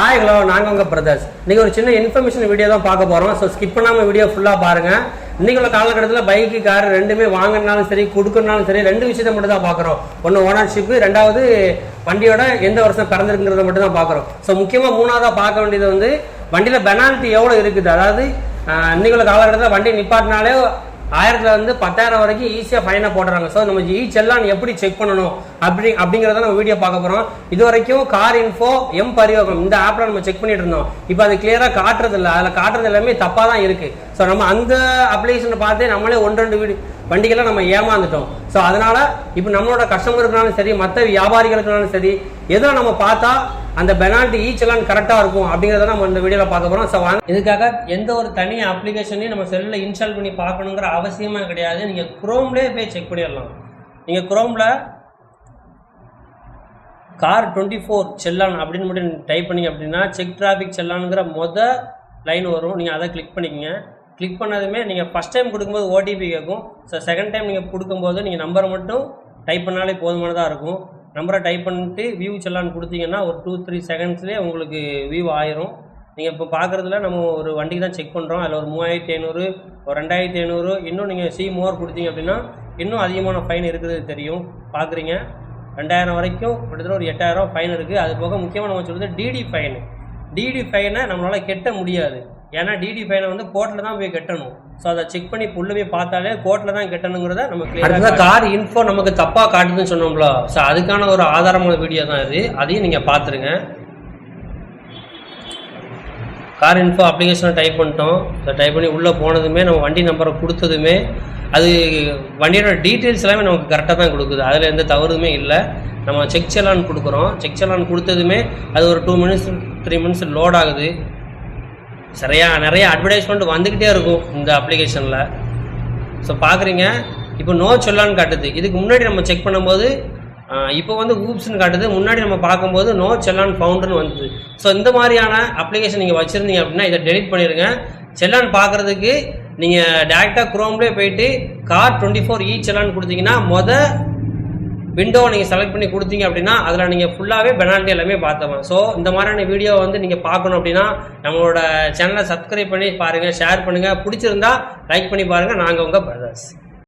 Hi hello நாங்கள் உங்கள் brothers இன்றைக்கி ஒரு சின்ன இன்ஃபர்மேஷன் வீடியோ தான் பார்க்க போகிறோம் ஸோ ஸ்கிப் பண்ணாமல் வீடியோ ஃபுல்லாக பாருங்கள் இன்றைக்கி உள்ள காலகட்டத்தில் பைக்கு கார் ரெண்டுமே வாங்கினாலும் சரி கொடுக்கறனாலும் சரி ரெண்டு விஷயத்தை மட்டும் தான் பார்க்குறோம். ஒன்று ஓனர்ஷிப்பு ரெண்டாவது வண்டியோட எந்த வருஷம் பிறந்திருக்கிறத மட்டும் தான் பார்க்குறோம். ஸோ முக்கியமாக மூணாவதாக பார்க்க வேண்டியது வந்து வண்டியில் பெனால்ட்டி எவ்வளோ இருக்குது? அதாவது இன்றைக்கி இன்னைக்கு உள்ள காலகட்டத்தில் வண்டி நிப்பாட்டினாலே ஆயிரத்துல இருந்து பத்தாயிரம் வரைக்கும் ஈஸியாக ஃபைனை போடுறாங்க ஸோ நம்ம இ செல்லான் எப்படி செக் பண்ணணும்? அப்படி அப்படிங்கிறத நம்ம வீடியோ பார்க்க போகிறோம் இது வரைக்கும் கார் இன்ஃபோ எம் பரிவகம் இந்த ஆப்பில் நம்ம செக் பண்ணிட்டு இருந்தோம். இப்போ அது கிளியராக காட்டுறது இல்லை அதில் காட்டுறது எல்லாமே தப்பாக தான் இருக்கு. ஸோ நம்ம அந்த அப்ளிகேஷனை பார்த்தே நம்மளே ஒன்று ரெண்டு வீடு வண்டிகளை நம்ம ஏமாந்துட்டோம். ஸோ அதனால இப்போ நம்மளோட கஸ்டமருக்குனாலும் சரி மற்ற வியாபாரிகளுக்குனாலும் சரி எதை நம்ம பார்த்தா அந்த பெனால்ட்டி ஈச் எல்லாம் கரெக்டாக இருக்கும் அப்படிங்கிறத நம்ம இந்த வீடியோவில் பார்க்க போகிறோம் ஸோ வாங்க. இதுக்காக எந்த ஒரு தனி அப்ளிகேஷனையும் நம்ம செல்லில் இன்ஸ்டால் பண்ணி பார்க்கணுங்கிற அவசியமே கிடையாது. நீங்கள் குரோம்லேயே போய் செக் பண்ணிடலாம். நீங்கள் குரோமில் கார் டுவெண்ட்டி ஃபோர் செல்லான் அப்படின்னு மட்டும் டைப் பண்ணீங்க அப்படின்னா செக் டிராஃபிக் செல்லானுங்கிற மொத லைன் வரும். நீங்கள் அதை கிளிக் பண்ணிக்கங்க. கிளிக் பண்ணதுமே நீங்கள் ஃபஸ்ட் டைம் கொடுக்கும்போது ஓடிபி கேட்கும். ஸோ செகண்ட் டைம் நீங்கள் கொடுக்கும்போது நீங்கள் நம்பரை மட்டும் டைப் பண்ணாலே போதுமானதாக இருக்கும். நம்பரை டைப் பண்ணிட்டு வியூ செல்லான் கொடுத்தீங்கன்னா ஒரு டூ த்ரீ செகண்ட்ஸ்லேயே உங்களுக்கு வியூ ஆயிரும். நீங்கள் இப்போ பார்க்குறதுல நம்ம ஒரு வண்டிக்கு தான் செக் பண்ணுறோம் அதில் ஒரு மூவாயிரத்தி ஐநூறு ஒரு ரெண்டாயிரத்தி ஐநூறு இன்னும் நீங்கள் சி மோர் கொடுத்தீங்க அப்படின்னா இன்னும் அதிகமான ஃபைன் இருக்கிறது தெரியும். பார்க்குறீங்க ரெண்டாயிரம் வரைக்கும் கிட்டத்தட்ட ஒரு எட்டாயிரம் ஃபைன் இருக்குது அது போக முக்கியமாக நம்ம சொல்கிறது டிடி ஃபைனு டிடி ஃபைனை நம்மளால் கெட்ட முடியாது. ஏன்னா டிடி ஃபைனை வந்து கோர்ட்டில் தான் போய் கட்டணும். ஸோ அதை செக் பண்ணி உள்ள போய் பார்த்தாலே கோர்ட்டில் தான் கட்டணுங்கிறத நம்ம கிளியராக கார் இன்ஃபோ நமக்கு தப்பாக காட்டுதுன்னு சொன்னோம்ல. ஸோ அதுக்கான ஒரு ஆதாரமான வீடியோ தான் இது. அதையும் நீங்கள் பார்த்துருங்க. கார் இன்ஃபோ அப்ளிகேஷனை டைப் பண்ணிட்டோம். ஸோ டைப் பண்ணி உள்ளே போனதுமே நம்ம வண்டி நம்பரை கொடுத்ததுமே அது வண்டியோட டீட்டெயில்ஸ் எல்லாமே நமக்கு கரெக்டாக தான் கொடுக்குது. அதில் எந்த தவறுமே இல்லை. நம்ம செக் செலான் கொடுக்குறோம். செக் செலான் கொடுத்ததுமே அது ஒரு two minutes three minutes load ஆகுது. சரியா? நிறைய அட்வர்டைஸ்மெண்ட் வந்துக்கிட்டே இருக்கும் இந்த அப்ளிகேஷனில் ஸோ பார்க்குறீங்க இப்போ நோ சொல்லான்னு காட்டுது. இதுக்கு முன்னாடி நம்ம செக் பண்ணும்போது இப்போ வந்து ஊப்ஸ்னு காட்டுது. முன்னாடி நம்ம பார்க்கும்போது நோ செல்லான் ஃபவுண்டுன்னு வந்தது. ஸோ இந்த மாதிரியான அப்ளிகேஷன் நீங்கள் வச்சுருந்தீங்க அப்படின்னா இதை டெலிட் பண்ணிடுங்க. செல்லான் பார்க்குறதுக்கு நீங்கள் டேரெக்டாக குரோம்லேயே போயிட்டு car twenty four e challan கொடுத்தீங்கன்னா மொதல் விண்டோ நீங்கள் செலக்ட் பண்ணி கொடுத்தீங்க அப்படின்னா அதில் நீங்கள் ஃபுல்லாகவே பெனால்ட்டி எல்லாமே பார்த்துக்கலாம். ஸோ இந்த மாதிரியான வீடியோ வந்து நீங்கள் பார்க்கணும் அப்படின்னா நம்மளோட சேனலை சப்ஸ்கிரைப் பண்ணி பாருங்கள் ஷேர் பண்ணுங்கள் பிடிச்சிருந்தா லைக் பண்ணி பாருங்கள் நாங்கள் உங்கள் பிரதர்ஸ்